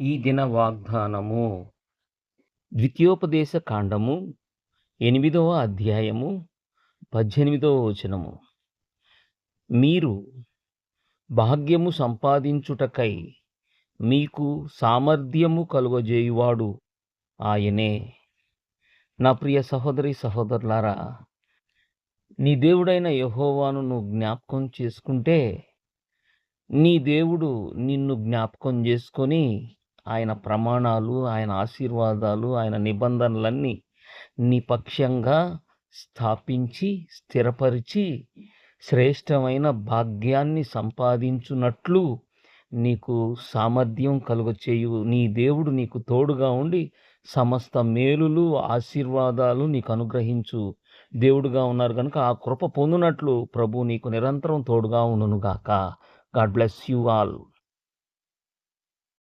ఈ దిన వాగ్దానము. ద్వితీయోపదేశ కాండము ఎనిమిదవ అధ్యాయము పద్దెనిమిదవ వచనము. మీరు భాగ్యము సంపాదించుటకై మీకు సామర్థ్యము కలుగజేయువాడు ఆయనే. నా ప్రియ సహోదరి సహోదరులారా నీ దేవుడైన యహోవాను నువ్వు జ్ఞాపకం చేసుకుంటే నీ దేవుడు నిన్ను జ్ఞాపకం చేసుకొని ఆయన ప్రమాణాలు ఆయన ఆశీర్వాదాలు ఆయన నిబంధనలన్నీ నిపక్షంగా స్థాపించి స్థిరపరిచి శ్రేష్టమైన భాగ్యాన్ని సంపాదించున్నట్లు నీకు సామర్థ్యం కలుగచేయు. నీ దేవుడు నీకు తోడుగా ఉండి సమస్త మేలులు ఆశీర్వాదాలు నీకు అనుగ్రహించు. దేవుడుగా ఉన్నారు కనుక ఆ కృప పొందినట్లు ప్రభు నీకు నిరంతరం తోడుగా ఉండునుగాక. God bless you all.